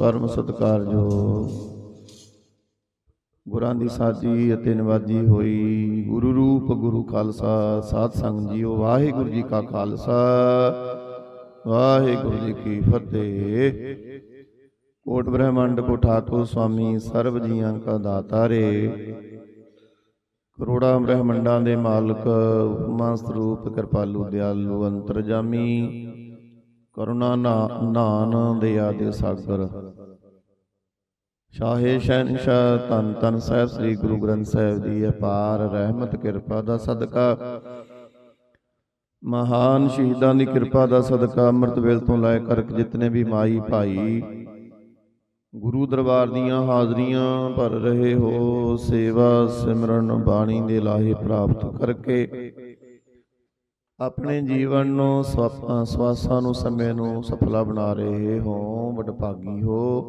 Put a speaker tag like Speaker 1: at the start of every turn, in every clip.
Speaker 1: ਪਰਮ ਸਤਿਕਾਰਯੋਗ ਗੁਰਾਂ ਦੀ ਸਾਜੀ ਅਤੇ ਨਿਵਾਜੀ ਹੋਈ ਗੁਰੂ ਰੂਪ ਗੁਰੂ ਖਾਲਸਾ, ਸਾਧ ਸੰਗ ਜੀਓ, ਵਾਹਿਗੁਰੂ ਜੀ ਕਾ ਖਾਲਸਾ। ਵਾਹਿਗੁਰੂ ਜੀ ਕੀ ਫਤਿਹ। ਕੋਟ ਬ੍ਰਹਮੰਡ ਕੋ ਠਾਕੁਰ ਸੁਆਮੀ ਸਰਬ ਜੀਆਂ ਕਾ ਦਾਤਾਰੇ। ਕਰੋੜਾਂ ਬ੍ਰਹਮੰਡਾਂ ਦੇ ਮਾਲਕ, ਉਪਮਾ ਸਰੂਪ ਕਿਰਪਾਲੂ, ਦਿਆਲੂ, ਅੰਤਰਜਾਮੀ। ਕਰੁਣਾ ਨਾ- ਨਾਨ ਦੇ ਸਾਗਰ। ਸ਼ਾਹੇ ਸ਼ਹਿਨਸ਼ਾਹ ਤਨ ਤਨ ਸਾਹਿਬ, ਸ੍ਰੀ ਗੁਰੂ ਗ੍ਰੰਥ ਸਾਹਿਬ ਦੀ ਅਪਾਰ ਰਹਿਮਤ, ਕਿਰਪਾ ਦਾ ਸਦਕਾ। ਮਹਾਨ ਸ਼ਹੀਦਾਂ ਦੀ ਕਿਰਪਾ ਦਾ ਸਦਕਾ ਅੰਮ੍ਰਿਤ ਵੇਲ ਤੋਂ ਲੈ ਕਰਕ ਜਿਤਨੇ ਵੀ ਮਾਈ ਭਾਈ। ਗੁਰੂ ਦਰਬਾਰ ਦੀਆਂ ਹਾਜ਼ਰੀਆਂ ਭਰ ਰਹੇ ਹੋ, ਸੇਵਾ ਸਿਮਰਨ ਬਾਣੀ ਦੇ ਲਾਹੇ ਪ੍ਰਾਪਤ ਕਰਕੇ। ਆਪਣੇ ਜੀਵਨ ਨੂੰ ਸਵਾ- ਸਵਾਸਾਂ ਨੂੰ, ਸਮੇਂ ਨੂੰ ਸਫਲਾ ਬਣਾ ਰਹੇ ਹੋ ਵਡਭਾਗੀ ਹੋ।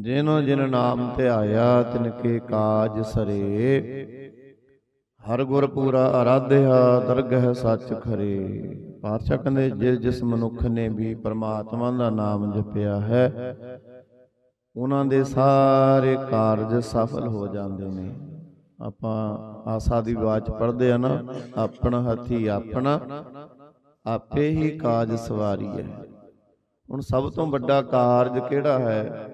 Speaker 1: ਜਿਨੋ ਜਿਨ ਨਾਮ ਤੇ ਆਇਆ, ਤਿਨ ਕੇ ਕਾਜ ਸਰੇ। ਹਰ ਗੁਰ ਪੂਰਾ ਆਰਾਧਿਆ ਦਰਗਹ ਸੱਚ ਖਰੇ। ਪਾਤਸ਼ਾਹ ਕਹਿੰਦੇ, ਜਿਸ ਜਿਸ ਮਨੁੱਖ ਨੇ ਵੀ ਪਰਮਾਤਮਾ ਦਾ ਨਾਮ ਜਪਿਆ ਹੈ, ਉਹਨਾਂ ਦੇ ਸਾਰੇ ਕਾਰਜ ਸਫਲ ਹੋ ਜਾਂਦੇ ਨੇ। ਆਪਾਂ ਆਸਾ ਦੀ ਬਾਤ ਪੜ੍ਹਦੇ ਆ ਨਾ, ਆਪਣਾ ਹੱਥੀ ਆਪਣਾ, ਆਪੇ ਹੀ ਕਾਜ ਸਵਾਰੀ ਹੈ। ਹੁਣ ਸਭ ਤੋਂ ਵੱਡਾ ਕਾਰਜ ਕਿਹੜਾ ਹੈ?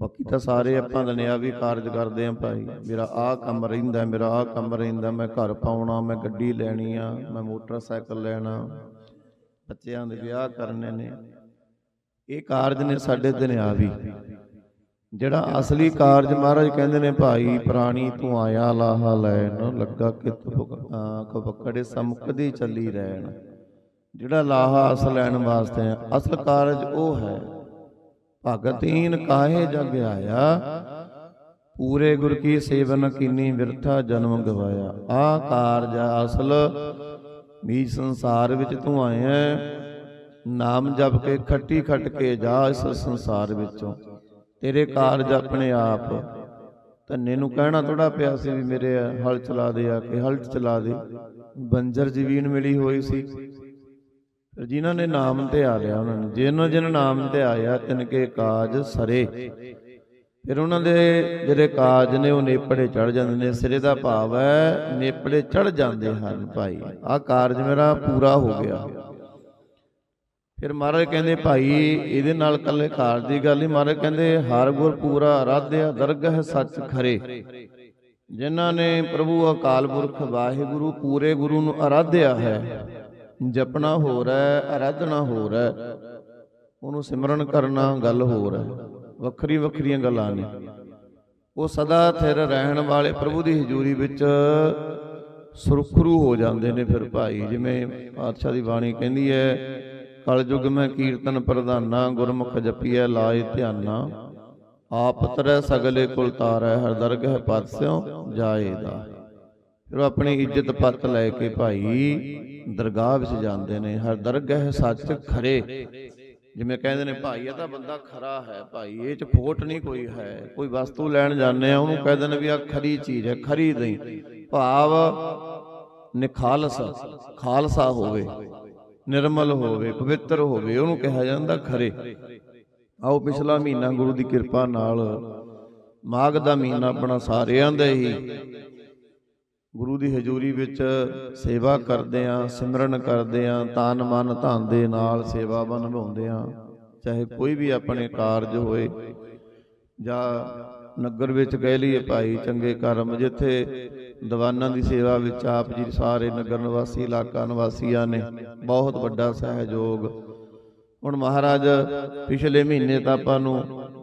Speaker 1: ਬਾਕੀ ਤਾਂ ਸਾਰੇ ਆਪਾਂ ਦੁਨਿਆਵੀ ਕਾਰਜ ਕਰਦੇ ਆਂ ਭਾਈ। ਮੇਰਾ ਆਹ ਕੰਮ ਰਹਿੰਦਾ, ਮੇਰਾ ਆਹ ਕੰਮ ਰਹਿੰਦਾ, ਮੈਂ ਘਰ ਪਾਉਣਾ, ਮੈਂ ਗੱਡੀ ਲੈਣੀ ਆ, ਮੈਂ ਮੋਟਰਸਾਈਕਲ ਲੈਣਾ, ਬੱਚਿਆਂ ਦੇ ਵਿਆਹ ਕਰਨੇ ਨੇ। ਇਹ ਕਾਰਜ ਨੇ ਸਾਡੇ ਦੁਨਿਆਵੀ। ਜਿਹੜਾ ਅਸਲੀ ਕਾਰਜ ਮਹਾਰਾਜ ਕਹਿੰਦੇ ਨੇ ਭਾਈ ਪ੍ਰਾਣੀ ਤੂੰ ਆਇਆ ਲਾਹਾ ਲੈਣ ਲੱਗਾ ਕਿਤ ਕਪਕੜੇ ਸਮਕਦੀ ਚੱਲੀ ਰਹਿਣ। ਜਿਹੜਾ ਲਾਹਾ ਅਸਲ ਲੈਣ ਵਾਸਤੇ ਹੈ ਅਸਲ ਕਾਰਜ ਉਹ ਹੈ। ਭਗਤੀਨ ਕਾਹੇ ਜਗ ਆਇਆ? ਪੂਰੇ ਗੁਰ ਕੀ ਸੇਵਨ ਕੀਨੀ ਵਿਰਥਾ ਜਨਮ ਗਵਾਇਆ। ਆ ਕਾਰਜ ਅਸਲ। ਵੀ ਸੰਸਾਰ ਵਿੱਚ ਤੂੰ ਆਇਆ। ਨਾਮ ਜਪ ਕੇ ਖੱਟੀ ਖੱਟ ਕੇ ਜਾ ਇਸ ਸੰਸਾਰ ਵਿੱਚੋਂ। ਤੇਰੇ ਕਾਰਜ ਆਪਣੇ ਆਪ। ਧੰਨੇ ਨੂੰ ਕਹਿਣਾ ਥੋੜਾ ਪਿਆ ਸੀ ਵੀ ਮੇਰੇ ਹਲ ਚਲਾ ਦੇ ਆ ਕੇ ਹਲ ਚਲਾ ਦੇ। ਬੰਜਰ ਜ਼ਮੀਨ ਮਿਲੀ ਹੋਈ ਸੀ। ਫਿਰ ਜਿਨ੍ਹਾਂ ਨੇ ਨਾਮ ਤੇ ਆ ਲਿਆ ਉਹਨਾਂ ਨੇ। ਜਿਨ੍ਹਾਂ ਜਿਨ ਨਾਮ ਤੇ ਆਇਆ ਤਿਨ ਕੇ ਕਾਜ ਸਰੇ। ਫਿਰ ਉਹਨਾਂ ਦੇ ਜਿਹੜੇ ਕਾਜ ਨੇ ਉਹ ਨੇਪੜੇ ਚੜ ਜਾਂਦੇ ਨੇ। ਸਿਰੇ ਦਾ ਭਾਵ ਹੈ ਨੇਪੜੇ ਚੜ ਜਾਂਦੇ ਹਨ ਭਾਈ। ਆਹ ਕਾਰਜ ਮੇਰਾ ਪੂਰਾ ਹੋ ਗਿਆ। ਫਿਰ ਮਹਾਰਾਜ ਕਹਿੰਦੇ, ਭਾਈ, ਇਹਦੇ ਨਾਲ ਕੱਲੇ ਕਾਰਜ ਦੀ ਗੱਲ ਨਹੀਂ। ਮਹਾਰਾਜ ਕਹਿੰਦੇ, ਹਰ ਗੁਰ ਪੂਰਾ ਆਰਾਧਿਆ, ਦਰਗਹ ਸੱਚ ਖਰੇ। ਜਿਨ੍ਹਾਂ ਨੇ ਪ੍ਰਭੂ ਅਕਾਲ ਪੁਰਖ ਵਾਹਿਗੁਰੂ ਪੂਰੇ ਗੁਰੂ ਨੂੰ ਆਰਾਧਿਆ ਹੈ, ਜਪਣਾ ਹੋਰ ਹੈ, ਆਰਾਧਨਾ ਹੋਰ ਹੈ, ਉਹਨੂੰ ਸਿਮਰਨ ਕਰਨਾ ਗੱਲ ਹੋਰ ਹੈ ਵੱਖਰੀ ਵੱਖਰੀਆਂ ਗੱਲਾਂ ਨੇ। ਉਹ ਸਦਾ ਥਿਰ ਰਹਿਣ ਵਾਲੇ ਪ੍ਰਭੂ ਦੀ ਹਜ਼ੂਰੀ ਵਿੱਚ ਸੁਰਖਰੂ ਹੋ ਜਾਂਦੇ ਨੇ ਫਿਰ ਭਾਈ, ਜਿਵੇਂ ਪਾਤਸ਼ਾਹ ਦੀ ਬਾਣੀ ਕਹਿੰਦੀ ਹੈ ਕਲਯੁਗ ਮੈਂ ਕੀਰਤਨ ਪ੍ਰਧਾਨਾ, ਗੁਰਮੁਖ ਜਪੀਐ ਲਾਏ ਧਿਆਨਾ। ਆਪ ਤਰੈ ਸਗਲੇ ਕੁਲ ਤਾਰੈ, ਹਰ ਦਰਗਹ ਪਦ ਜਾਏਦਾ। ਫਿਰ ਆਪਣੀ ਇੱਜ਼ਤ ਪੱਤ ਲੈ ਕੇ ਭਾਈ, ਦਰਗਾਹ ਵਿੱਚ ਜਾਂਦੇ ਨੇ, ਹਰ ਦਰਗਹ ਸੱਚ ਖਰੇ। ਜਿਵੇਂ ਕਹਿੰਦੇ ਨੇ, ਭਾਈ, ਇਹ ਤਾਂ ਬੰਦਾ ਖਰਾ ਹੈ ਭਾਈ, ਇਹ ਚ ਫੋਟ ਨਹੀਂ ਕੋਈ ਹੈ। ਕੋਈ ਵਸਤੂ ਲੈਣ ਜਾਂਦੇ ਆ, ਉਹਨੂੰ ਕਹਿੰਦੇ ਨੇ ਵੀ ਆ ਖਰੀ ਚੀਜ਼ ਹੈ, ਖਰੀ ਨਹੀਂ ਭਾਵ ਨਿਖਾਲਸ, ਖਾਲਸਾ ਹੋਵੇ। ਨਿਰਮਲ ਹੋਵੇ, ਪਵਿੱਤਰ ਹੋਵੇ, ਉਹਨੂੰ ਕਿਹਾ ਜਾਂਦਾ ਖਰੇ। ਆਓ ਪਿਛਲਾ ਮਹੀਨਾ ਗੁਰੂ ਦੀ ਕਿਰਪਾ ਨਾਲ, ਮਾਘ ਦਾ ਮਹੀਨਾ ਆਪਣਾ ਸਾਰਿਆਂ ਦਾ ਹੀ। ਗੁਰੂ ਦੀ ਹਜ਼ੂਰੀ ਵਿੱਚ ਸੇਵਾ ਕਰਦੇ ਆਂ, ਸਿਮਰਨ ਕਰਦੇ ਆਂ, ਤਨ ਮਨ ਧਨ ਦੇ ਨਾਲ ਸੇਵਾ ਨਿਭਾਉਂਦੇ ਆਂ। ਚਾਹੇ ਕੋਈ ਵੀ ਆਪਣੇ ਕਾਰਜ ਹੋਏ ਜਾਂ ਨਗਰ ਵਿੱਚ ਕਹਿ ਲਈਏ ਭਾਈ, ਚੰਗੇ ਕਰਮ ਜਿੱਥੇ ਦੀਵਾਨਾਂ ਦੀ ਸੇਵਾ ਵਿੱਚ ਆਪ ਜੀ ਸਾਰੇ ਨਗਰ ਨਿਵਾਸੀ, ਇਲਾਕਾ ਨਿਵਾਸੀਆਂ ਨੇ ਬਹੁਤ ਵੱਡਾ ਸਹਿਯੋਗ। ਹੁਣ ਮਹਾਰਾਜ, ਪਿਛਲੇ ਮਹੀਨੇ ਤਾਂ ਆਪਾਂ ਨੂੰ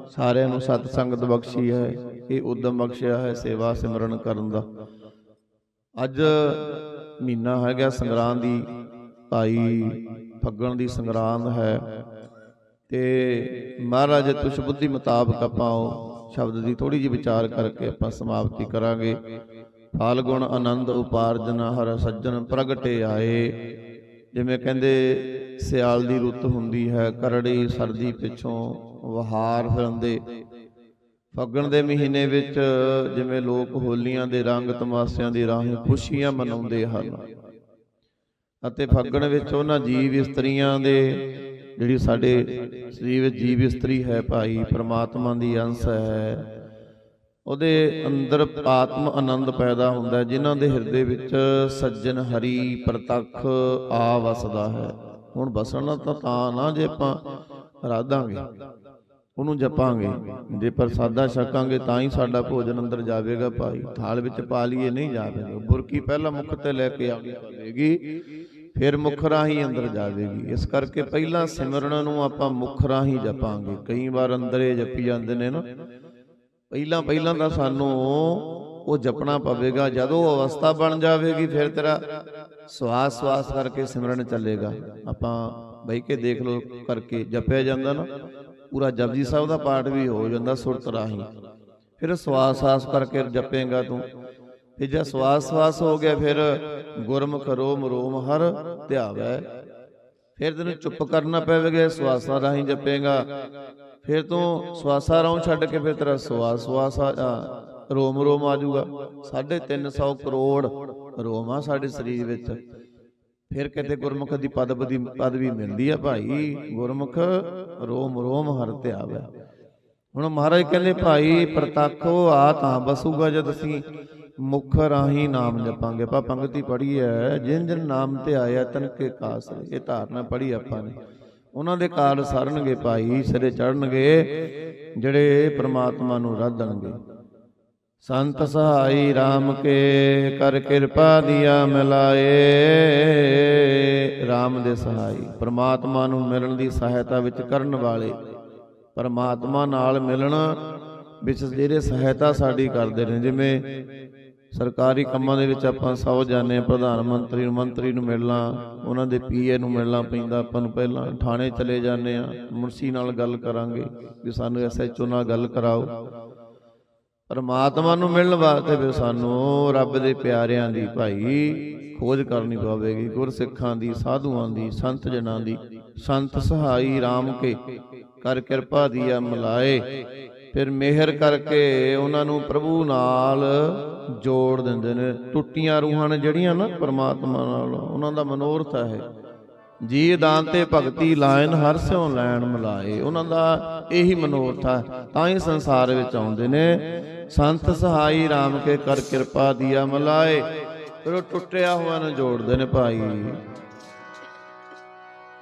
Speaker 1: ਸਾਰਿਆਂ ਨੂੰ ਸਤ ਸੰਗਤ ਬਖਸ਼ੀ ਹੈ, ਇਹ ਉਦਮ ਬਖਸ਼ਿਆ ਹੈ ਸੇਵਾ ਸਿਮਰਨ ਕਰਨ ਦਾ। ਅੱਜ ਮਹੀਨਾ ਹੈਗਾ ਸੰਗਰਾਂਦ ਦੀ, ਭਾਈ ਫੱਗਣ ਦੀ ਸੰਗਰਾਂਦ ਹੈ। ਤੇ ਮਹਾਰਾਜ, ਤੁਸ਼ ਬੁੱਧੀ ਮੁਤਾਬਕ ਆਪਾਂ ਉਹ ਸ਼ਬਦ ਦੀ ਥੋੜੀ ਜਿਹੀ ਵਿਚਾਰ ਕਰਕੇ ਆਪਾਂ ਸਮਾਪਤੀ ਕਰਾਂਗੇ। ਫਾਲਗੁਣ ਆਨੰਦ ਉਪਾਰਜਨਾ ਹਰ ਸੱਜਣ ਪ੍ਰਗਟੇ ਆਏ। ਜਿਵੇਂ ਕਹਿੰਦੇ, ਸਿਆਲ ਦੀ ਰੁੱਤ ਹੁੰਦੀ ਹੈ, ਕਰੜੀ ਸਰਦੀ ਪਿੱਛੋਂ ਵਹਾਰ ਫਿਰੰਦੇ। ਫੱਗਣ ਦੇ ਮਹੀਨੇ ਵਿੱਚ ਜਿਵੇਂ ਲੋਕ ਹੋਲੀਆਂ ਦੇ ਰੰਗ ਤਮਾਸ਼ਿਆਂ ਦੇ ਰਾਹੀਂ ਖੁਸ਼ੀਆਂ ਮਨਾਉਂਦੇ ਹਨ। ਅਤੇ ਫੱਗਣ ਵਿੱਚ ਉਹਨਾਂ ਜੀਵ ਇਸਤਰੀਆਂ ਦੇ ਜਿਹੜੀ ਸਾਡੇ ਸਰੀਰ ਵਿੱਚ ਜੀਵ ਇਸਤਰੀ ਹੈ ਭਾਈ, ਪ੍ਰਮਾਤਮਾ ਦੀ ਅੰਸ਼ ਹੈ, ਉਹਦੇ ਅੰਦਰ ਆਤਮ ਆਨੰਦ ਪੈਦਾ ਹੁੰਦਾ ਹੈ, ਜਿਨ੍ਹਾਂ ਦੇ ਹਿਰਦੇ ਵਿੱਚ ਸੱਜਣ, ਹਰੀ, ਪ੍ਰਤੱਖ ਆ ਵਸਦਾ ਹੈ। ਹੁਣ ਵਸਣਾ ਤਾਂ ਤਾਂ ਨਾ ਜੇ ਆਪਾਂ ਰਾਧਾਂਗੇ, ਉਹਨੂੰ ਜਪਾਂਗੇ, ਜੇ ਪ੍ਰਸਾਦਾ ਛਕਾਂਗੇ ਤਾਂ ਹੀ ਸਾਡਾ ਭੋਜਨ ਅੰਦਰ ਜਾਵੇਗਾ ਭਾਈ। ਥਾਲ ਵਿੱਚ ਪਾ ਲਈਏ, ਨਹੀਂ ਜਾਵੇਗਾ। ਬੁਰਕੀ ਪਹਿਲਾਂ ਮੁਖ ਤੇ ਲੈ ਕੇ ਆਉਣੀ ਪਵੇਗੀ ਫਿਰ ਮੁਖ ਰਾਹੀਂ ਅੰਦਰ ਜਾਵੇਗੀ। ਇਸ ਕਰਕੇ ਪਹਿਲਾਂ ਸਿਮਰਨ ਨੂੰ ਆਪਾਂ ਮੁਖ ਰਾਹੀਂ ਜਪਾਂਗੇ। ਕਈ ਵਾਰ ਅੰਦਰੇ ਜਪੀ ਜਾਂਦੇ ਨੇ ਨਾ ਪਹਿਲਾਂ ਪਹਿਲਾਂ ਤਾਂ ਸਾਨੂੰ ਉਹ ਜਪਣਾ ਪਵੇਗਾ। ਜਦੋਂ ਅਵਸਥਾ ਬਣ ਜਾਵੇਗੀ ਫਿਰ ਤੇਰਾ ਸਵਾਸ ਸਵਾਸ ਕਰਕੇ ਸਿਮਰਨ ਚੱਲੇਗਾ। ਆਪਾਂ ਬਈ ਕੇ ਦੇਖ ਲਓ ਕਰਕੇ ਜਪਿਆ ਜਾਂਦਾ ਨਾ। ਪੂਰਾ ਜਪਜੀ ਸਾਹਿਬ ਦਾ ਪਾਠ ਵੀ ਹੋ ਜਾਂਦਾ ਸੁਰਤ ਰਾਹੀਂ। ਫਿਰ ਸਵਾਸ ਸਾਸ ਕਰਕੇ ਜਪੇਗਾ ਤੂੰ। ਤੇ ਜੇ ਸਵਾਸ ਸਵਾਸ ਹੋ ਗਿਆ, ਫਿਰ ਗੁਰਮੁਖ ਰੋਮ ਰੋਮ ਹਰ ਧਿਆਵੈ। ਫਿਰ ਤੈਨੂੰ ਚੁੱਪ ਕਰਨਾ ਪਵੇਗਾ, ਸਵਾਸਾਂ ਰਾਹੀਂ ਜਪੇਗਾ। ਫਿਰ ਤੂੰ ਸਵਾਸਾਂ ਰਾਹੀਂ ਛੱਡ ਕੇ ਫਿਰ ਤੇਰਾ ਸਵਾਸ ਸਵਾਸ ਰੋਮ ਰੋਮ ਆ ਜਾਊਗਾ। 350 ਕਰੋੜ ਰੋਮ ਆ ਸਾਡੇ ਸਰੀਰ ਵਿੱਚ। ਫਿਰ ਕਿਤੇ ਗੁਰਮੁਖ ਦੀ ਪਦਵ ਦੀ ਪਦਵੀ ਮਿਲਦੀ ਆ ਭਾਈ। ਗੁਰਮੁਖ ਰੋਮ ਰੋਮ ਹਰ ਧਿਆਵੈ। ਹੁਣ ਮਹਾਰਾਜ ਕਹਿੰਦੇ, ਭਾਈ ਪ੍ਰਤੱਖੋ ਆ ਤਾਂ ਬਸੂਗਾ ਜਦ ਅਸੀਂ ਮੁਖ ਰਾਹੀਂ ਨਾਮ ਜਪਾਂਗੇ। ਆਪਾਂ ਪੰਗਤੀ ਪੜ੍ਹੀ ਹੈ, ਜਿਨ ਜਿਨ ਨਾਮ ਤੇ ਆਇਆ ਤਨ ਕੇ ਕਾਸ ਇਹ ਧਾਰਨਾ ਪੜ੍ਹੀ ਆਪਾਂ ਨੇ। ਉਹਨਾਂ ਦੇ ਕਾਲ ਸਰਨਗੇ ਭਾਈ, ਸਿਰੇ ਚੜਨਗੇ ਜਿਹੜੇ ਪ੍ਰਮਾਤਮਾ ਨੂੰ ਰਾਧਣਗੇ ਸੰਤ ਸਹਾਈ RAM ਕੇ ਕਰ ਕਿਰਪਾ ਦਿਆ ਮਿਲਾਏ। RAM ਦੇ ਸਹਾਈ, ਪ੍ਰਮਾਤਮਾ ਨੂੰ ਮਿਲਣ ਦੀ ਸਹਾਇਤਾ ਵਿੱਚ ਕਰਨ ਵਾਲੇ। ਪਰਮਾਤਮਾ ਨਾਲ ਮਿਲਣ, ਵਿੱਚ ਜਿਹੜੇ ਸਹਾਇਤਾ ਸਾਡੀ ਕਰਦੇ ਨੇ, ਜਿਵੇਂ ਸਰਕਾਰੀ ਕੰਮਾਂ ਦੇ ਵਿੱਚ ਆਪਾਂ ਸੌ ਜਾਂਦੇ ਹਾਂ, ਪ੍ਰਧਾਨ ਮੰਤਰੀ ਨੂੰ ਮੰਤਰੀ ਨੂੰ ਮਿਲਣਾ, ਉਹਨਾਂ ਦੇ ਪੀਏ ਨੂੰ ਮਿਲਣਾ ਪੈਂਦਾ, ਆਪਾਂ ਨੂੰ ਪਹਿਲਾਂ ਥਾਣੇ ਚਲੇ ਜਾਂਦੇ ਆ ਮੁਨਸੀ ਨਾਲ ਗੱਲ ਕਰਾਂਗੇ ਵੀ ਸਾਨੂੰ ਐਸਐਚਓ ਨਾਲ ਗੱਲ ਕਰਾਓ। ਪਰਮਾਤਮਾ ਨੂੰ ਮਿਲਣ ਵਾਸਤੇ ਫਿਰ ਸਾਨੂੰ ਰੱਬ ਦੇ ਪਿਆਰਿਆਂ ਦੀ ਭਾਈ ਖੋਜ ਕਰਨੀ ਪਵੇਗੀ, ਗੁਰਸਿੱਖਾਂ ਦੀ, ਸਾਧੂਆਂ ਦੀ, ਸੰਤ ਜਨਾਂ ਦੀ, ਸੰਤ ਸਹਾਈ RAM ਕੇ, ਕਰ ਕਿਰਪਾ ਦੀਆ ਮਲਾਏ ਫਿਰ ਮਿਹਰ ਕਰਕੇ ਉਹਨਾਂ ਨੂੰ ਪ੍ਰਭੂ ਨਾਲ ਜੋੜ ਦਿੰਦੇ ਨੇ। ਟੁੱਟੀਆਂ ਰੂਹਾਂ ਨੇ ਜਿਹੜੀਆਂ ਨਾ ਪਰਮਾਤਮਾ ਨਾਲ, ਉਹਨਾਂ ਦਾ ਮਨੋਰਥ ਹੈ ਜੀ ਦਾਨ ਤੇ ਭਗਤੀ ਲਾਇਨ ਹਰ ਸਿਉ ਲੈਣ ਮਿਲਾਏ, ਉਹਨਾਂ ਦਾ ਇਹੀ ਮਨੋਰਥ ਹੈ ਤਾਂ ਹੀ ਸੰਸਾਰ ਵਿੱਚ ਆਉਂਦੇ ਨੇ। ਸੰਤ ਸਹਾਈ RAM ਕੇ ਕਰ ਕਿਰਪਾ ਦੀਆ ਮਲਾਏ, ਫਿਰ ਉਹ ਟੁੱਟਿਆ ਹੋਇਆ ਨੂੰ ਜੋੜਦੇ ਨੇ ਭਾਈ।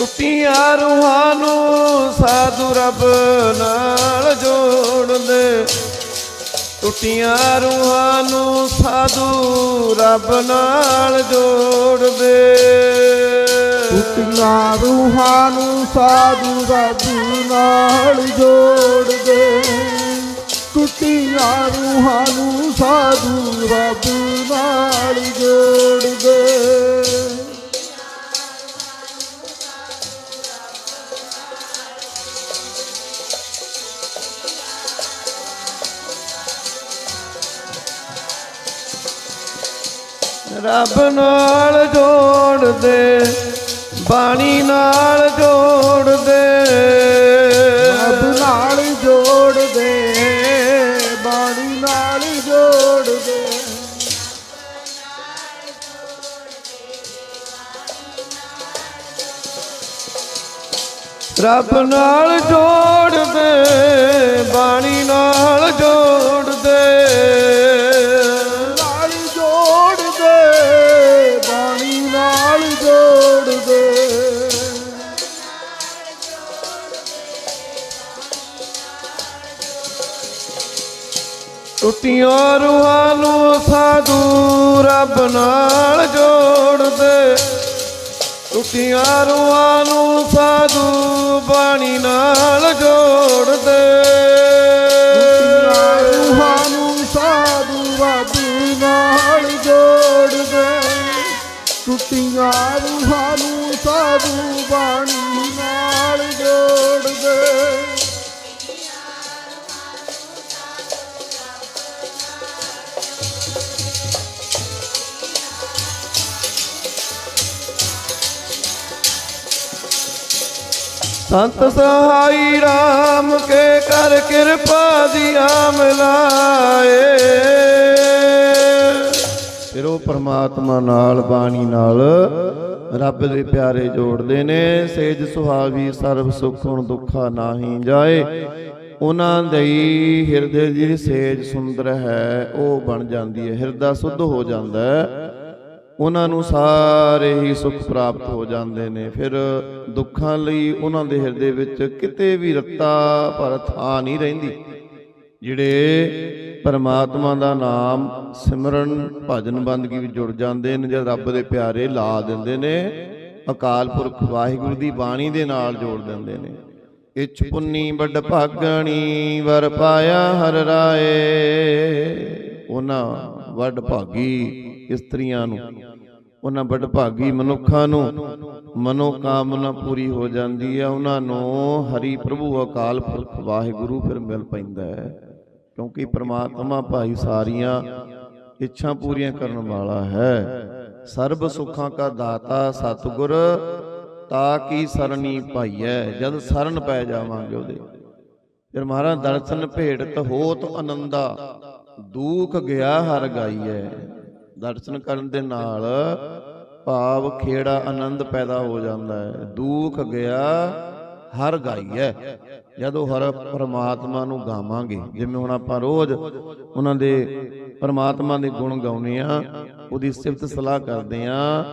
Speaker 1: ਟੁੱਟੀਆਂ ਰੂਹਾਂ ਨੂੰ ਸਾਧੂ ਰੱਬ ਨਾਲ ਜੋੜਦੇ। ਟੁੱਟੀਆਂ ਰੂਹਾਂ ਨੂੰ ਸਾਧੂ ਰੱਬ ਨਾਲ ਜੋੜਦੇ।
Speaker 2: ਟੁੱਟੀਆਂ ਰੂਹਾਂ ਨੂੰ ਸਾਧੂ ਰੱਬ ਨਾਲ ਜੋੜਦੇ। ਟੁੱਟੀਆਂ ਰੂਹਾਂ ਨੂੰ ਸਾਧੂ ਰੱਬ ਨਾਲ ਜੋੜਦੇ।
Speaker 1: ਰੱਬ ਨਾਲ ਜੋੜ ਦੇ ਬਾਣੀ ਨਾਲ ਜੋੜ ਦੇ
Speaker 2: ਰੱਬ ਨਾਲ ਜੋੜ ਦੇ ਬਾਣੀ ਨਾਲ ਜੋੜ ਦੇ
Speaker 1: ਰੱਬ ਨਾਲ ਜੋੜ ਦੇ ਬਾਣੀ ਨਾਲ ਜੋੜ
Speaker 2: ਟੁੱਟੀਆਂ ਰੂਹਾਂ ਨੂੰ ਸਾਧੂ ਰੱਬ ਨਾਲ ਜੋੜਦੇ।
Speaker 1: ਟੁੱਟੀਆਂ ਰੂਹਾਂ ਨੂੰ ਸਾਧੂ ਬਾਣੀ ਨਾਲ ਜੋੜਦੇ। ਟੁੱਟੀਆਂ ਰੂਹਾਂ ਨੂੰ ਸਾਧੂ ਰੱਬ ਨਾਲ ਜੋੜਦੇ।
Speaker 2: ਟੁੱਟੀਆਂ ਰੂਹਾਂ ਨੂੰ ਸਾਧੂ ਬਾਣੀ
Speaker 1: ਸੰਤ ਸਹਾਈ RAM ਕੇ ਕਰ ਕਿਰਪਾ ਦੀਆ ਮਿਲਾਏ ਫਿਰ ਉਹ ਪ੍ਰਮਾਤਮਾ ਨਾਲ, ਬਾਣੀ ਨਾਲ ਰੱਬ ਦੇ ਪਿਆਰੇ ਜੋੜਦੇ ਨੇ। ਸੇਜ ਸੁਹਾਵੀ ਸਰਬ ਸੁਖਣ ਦੁੱਖਾ ਨਾਹੀ ਜਾਏ। ਉਹਨਾਂ ਦੇ ਹਿਰਦੇ ਦੀ ਜਿਹੜੀ ਸੇਜ ਸੁੰਦਰ ਹੈ, ਉਹ ਬਣ ਜਾਂਦੀ ਹੈ, ਹਿਰਦਾ ਸੁੱਧ ਹੋ ਜਾਂਦਾ ਹੈ। ਉਹਨਾਂ ਨੂੰ ਸਾਰੇ ਹੀ ਸੁੱਖ ਪ੍ਰਾਪਤ ਹੋ ਜਾਂਦੇ ਨੇ। ਫਿਰ ਦੁੱਖਾਂ ਲਈ ਉਹਨਾਂ ਦੇ ਹਿਰਦੇ ਵਿੱਚ ਕਿਤੇ ਵੀ ਰੱਤਾ ਪਰ ਥਾਂ ਨਹੀਂ ਰਹਿੰਦੀ। ਜਿਹੜੇ ਪਰਮਾਤਮਾ ਦਾ ਨਾਮ ਸਿਮਰਨ, ਭਜਨ ਬੰਦਗੀ ਵਿੱਚ ਜੁੜ ਜਾਂਦੇ ਨੇ, ਜਾਂ ਰੱਬ ਦੇ ਪਿਆਰੇ ਲਾ ਦਿੰਦੇ ਨੇ, ਅਕਾਲ ਪੁਰਖ ਵਾਹਿਗੁਰੂ ਦੀ ਬਾਣੀ ਦੇ ਨਾਲ ਜੋੜ ਦਿੰਦੇ ਨੇ। ਇਚ ਪੁੰਨੀ ਵੱਡ ਭਾਗਣੀ, ਵਰ ਪਾਇਆ ਹਰ ਰਾਏ। ਉਹਨਾਂ ਵੱਡ ਭਾਗੀ ਇਸਤਰੀਆਂ ਨੂੰ। ਉਹਨਾਂ ਵੱਡ ਮਨੁੱਖਾਂ ਨੂੰ। ਮਨੋ ਕਾਮਨਾ ਪੂਰੀ ਹੋ ਜਾਂਦੀ ਹੈ। ਉਹਨਾਂ ਨੂੰ ਹਰੀ ਪ੍ਰਭੂ, ਅਕਾਲ ਪੁਰਖ, ਵਾਹਿਗੁਰੂ ਫਿਰ ਮਿਲ ਪੈਂਦਾ ਹੈ। ਕਿਉਂਕਿ ਪ੍ਰਮਾਤਮਾ ਭਾਈ ਸਾਰੀਆਂ ਇੱਛਾ ਪੂਰੀਆਂ ਕਰਨ ਵਾਲਾ ਹੈ। ਸਰਬ ਸੁੱਖਾਂ ਕਾ ਦਾਤਾ ਸਤਿਗੁਰ, ਤਾ ਕੀ ਸਰਣੀ ਭਾਈਐ? ਜਦ ਸਰਨ ਪੈ ਜਾਵਾਂਗੇ ਉਹਦੇ। ਫਿਰ ਮਹਾਰਾਜ ਦਰਸ਼ਨ ਭੇਟਤ ਹੋਤ ਆਨੰਦਾ ਦੂਖ ਗਿਆ ਹਰ ਗਾਈਐ। ਦਰਸ਼ਨ ਕਰਨ ਦੇ ਨਾਲ ਭਾਵ ਖੇੜਾ ਆਨੰਦ ਪੈਦਾ ਹੋ ਜਾਂਦਾ ਹੈ। ਦੁੱਖ ਗਿਆ, ਹਰ ਗਾਈਐ ਜਦੋਂ ਹਰ ਪਰਮਾਤਮਾ ਨੂੰ ਗਾਵਾਂਗੇ, ਜਿਵੇਂ ਹੁਣ ਆਪਾਂ ਰੋਜ਼ ਉਹਨਾਂ ਦੇ ਪਰਮਾਤਮਾ ਦੇ ਗੁਣ ਗਾਉਂਦੇ ਆ ਉਹਦੀ ਸਿਫਤ ਸਲਾਹ ਕਰਦੇ ਆ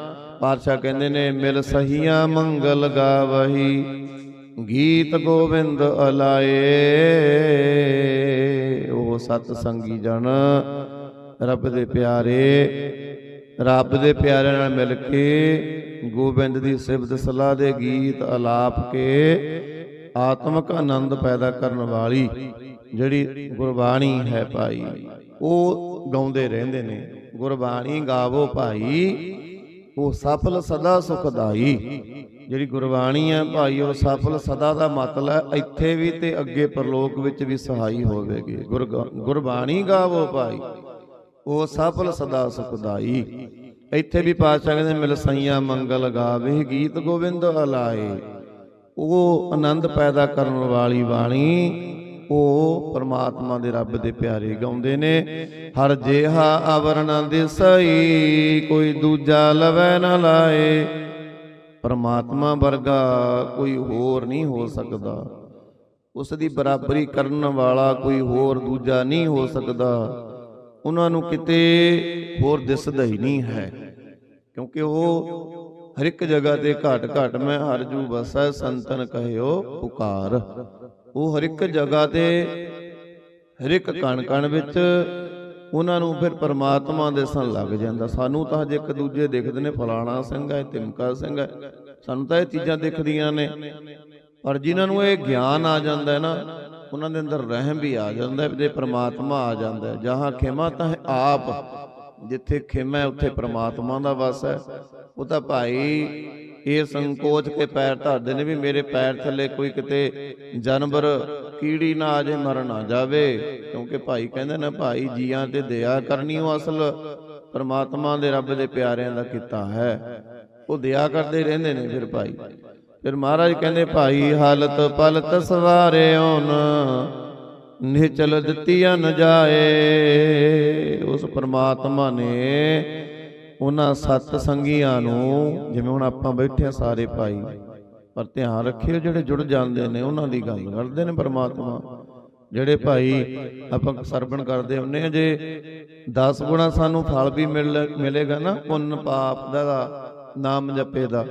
Speaker 1: ਪਾਤਸ਼ਾਹ ਕਹਿੰਦੇ ਨੇ, ਮਿਲ ਸਹੀਆਂ ਮੰਗਲ ਗਾਵਹੀ, ਗੀਤ ਗੋਬਿੰਦ ਅਲਾਏ। ਉਹ ਸਤ ਸੰਗੀ ਜਨ ਰੱਬ ਦੇ ਪਿਆਰੇ, ਰੱਬ ਦੇ ਪਿਆਰਿਆਂ ਨਾਲ ਮਿਲ ਕੇ ਗੋਬਿੰਦ ਦੀ ਸਿਫਤ ਸਲਾਹ ਦੇ ਗੀਤ ਆਲਾਪ ਕੇ ਆਤਮਿਕ ਆਨੰਦ ਪੈਦਾ ਕਰਨ ਵਾਲੀ ਜਿਹੜੀ ਗੁਰਬਾਣੀ ਹੈ ਭਾਈ, ਉਹ ਗਾਉਂਦੇ ਰਹਿੰਦੇ ਨੇ। ਗੁਰਬਾਣੀ ਗਾਵੋ ਭਾਈ, ਉਹ ਸਫਲ ਸਦਾ ਸੁਖਦਾਈ। ਜਿਹੜੀ ਗੁਰਬਾਣੀ ਹੈ ਭਾਈ, ਉਹ ਸਫਲ ਸਦਾ ਦਾ ਮਤਲਬ ਹੈ, ਇੱਥੇ ਵੀ ਤੇ ਅੱਗੇ ਪਰਲੋਕ ਵਿੱਚ ਵੀ ਸਹਾਈ ਹੋਵੇਗੀ। ਗੁਰਗਾ- ਗੁਰਬਾਣੀ ਗਾਵੋ ਭਾਈ। ਉਹ ਸਫਲ ਸਦਾ ਸੁਖਦਾਈ। ਇੱਥੇ ਵੀ ਪਾਤਸ਼ਾਹ ਕਹਿੰਦੇ, ਮਿਲ ਸਈਆਂ ਮੰਗਲ ਗਾਵੇ, ਗੀਤ ਗੋਬਿੰਦ ਹਲਾਏ। ਉਹ ਆਨੰਦ ਪੈਦਾ ਕਰਨ ਵਾਲੀ ਬਾਣੀ, ਉਹ ਪਰਮਾਤਮਾ ਦੇ ਰੱਬ ਦੇ ਪਿਆਰੇ ਗਾਉਂਦੇ ਨੇ। ਹਰ ਜਿਹਾ ਆਵਰਣ ਦਿਸਈ ਕੋਈ ਦੂਜਾ ਲਵੈ ਨਾ ਲਾਏ। ਪਰਮਾਤਮਾ ਵਰਗਾ ਕੋਈ ਹੋਰ ਨਹੀਂ ਹੋ ਸਕਦਾ। ਉਸ ਦੀ ਬਰਾਬਰੀ ਕਰਨ ਵਾਲਾ ਕੋਈ ਹੋਰ ਦੂਜਾ ਨਹੀਂ ਹੋ ਸਕਦਾ। ਉਹਨਾਂ ਨੂੰ ਕਿਤੇ ਹੋਰ ਦਿਸਦਾ ਹੀ ਨਹੀਂ ਹੈ। ਕਿਉਂਕਿ ਉਹ ਹਰ ਇੱਕ ਜਗ੍ਹਾ ਤੇ ਘਾਟ ਘਾਟ ਮੈਂ ਹਰ ਜੂ ਵਸੈ ਸੰਤਨ ਕਹਿਓ, ਪੁਕਾਰ। ਉਹ ਹਰ ਇੱਕ ਜਗ੍ਹਾ ਤੇ ਹਰ ਇੱਕ ਕਣ ਕਣ ਵਿੱਚ ਉਹਨਾਂ ਨੂੰ ਫਿਰ ਪਰਮਾਤਮਾ ਦੇ ਸੰ ਲੱਗ ਜਾਂਦਾ। ਸਾਨੂੰ ਤਾਂ ਹਜੇ ਇੱਕ ਦੂਜੇ ਦੇਖਦੇ ਨੇ, ਫਲਾਣਾ ਸਿੰਘ ਹੈ, ਤਿਮਕਾ ਸਿੰਘ ਹੈ। ਸਾਨੂੰ ਤਾਂ ਇਹ ਚੀਜ਼ਾਂ ਦਿਖਦੀਆਂ ਨੇ। ਪਰ ਜਿਨ੍ਹਾਂ ਨੂੰ ਇਹ ਗਿਆਨ ਆ ਜਾਂਦਾ ਹੈ ਨਾ ਉਹਨਾਂ ਦੇ ਅੰਦਰ ਰਹਿਮ ਵੀ ਆ ਜਾਂਦਾ ਹੈ ਪ੍ਰਮਾਤਮਾ ਆ ਜਾਂਦਾ ਜਹਾਂ ਖਿਮਾ ਤਾਂ ਆਪ, ਜਿੱਥੇ ਖਿਮਾ ਹੈ, ਉੱਥੇ ਪ੍ਰਮਾਤਮਾ ਦਾ ਵਸ ਹੈ। ਉਹ ਤਾਂ ਭਾਈ, ਇਹ ਸੰਕੋਚ ਕੇ ਪੈਰ ਧਰਦੇ ਨੇ ਵੀ ਮੇਰੇ ਪੈਰ ਥੱਲੇ ਕੋਈ ਕਿਤੇ ਜਾਨਵਰ, ਕੀੜੀ ਨਾ ਆ ਜੇ, ਮਰ ਨਾ ਜਾਵੇ। ਕਿਉਂਕਿ ਭਾਈ ਕਹਿੰਦੇ ਨੇ, ਭਾਈ ਜੀਆਂ ਤੇ ਦਇਆ ਕਰਨੀ ਉਹ ਅਸਲ ਪ੍ਰਮਾਤਮਾ ਦੇ ਰੱਬ ਦੇ ਪਿਆਰਿਆਂ ਦਾ ਕੀਤਾ ਹੈ। ਉਹ ਦਇਆ ਕਰਦੇ ਰਹਿੰਦੇ ਨੇ ਫਿਰ ਭਾਈ। ਫਿਰ ਮਹਾਰਾਜ ਕਹਿੰਦੇ, ਭਾਈ ਹਾਲਤ ਪਲਤ ਸਵਾਰਿਓਨ, ਨਿਚਲ ਦਿੱਤੀਆਂ ਨ ਜਾਏ। ਉਸ ਪ੍ਰਮਾਤਮਾ ਨੇ ਉਹਨਾਂ ਸਤ ਸੰਗੀਆਂ ਨੂੰ, ਜਿਵੇਂ ਹੁਣ ਆਪਾਂ ਬੈਠੇ ਸਾਰੇ ਭਾਈ, ਪਰ ਧਿਆਨ ਰੱਖਿਓ ਜਿਹੜੇ ਜੁੜ ਜਾਂਦੇ ਨੇ, ਉਹਨਾਂ ਦੀ ਗੱਲ ਕਰਦੇ ਨੇ ਪਰਮਾਤਮਾ। ਜਿਹੜੇ ਭਾਈ ਆਪਾਂ ਸਰਵਣ ਕਰਦੇ ਹੁੰਨੇ ਆ ਜੇ 10 ਗੁਣਾ ਸਾਨੂੰ ਫਲ ਵੀ ਮਿਲ, ਮਿਲੇਗਾ ਨਾ, ਪੁੰਨ ਪਾਪ ਦਾ, ਨਾਮ ਜਪੇ ਦਾ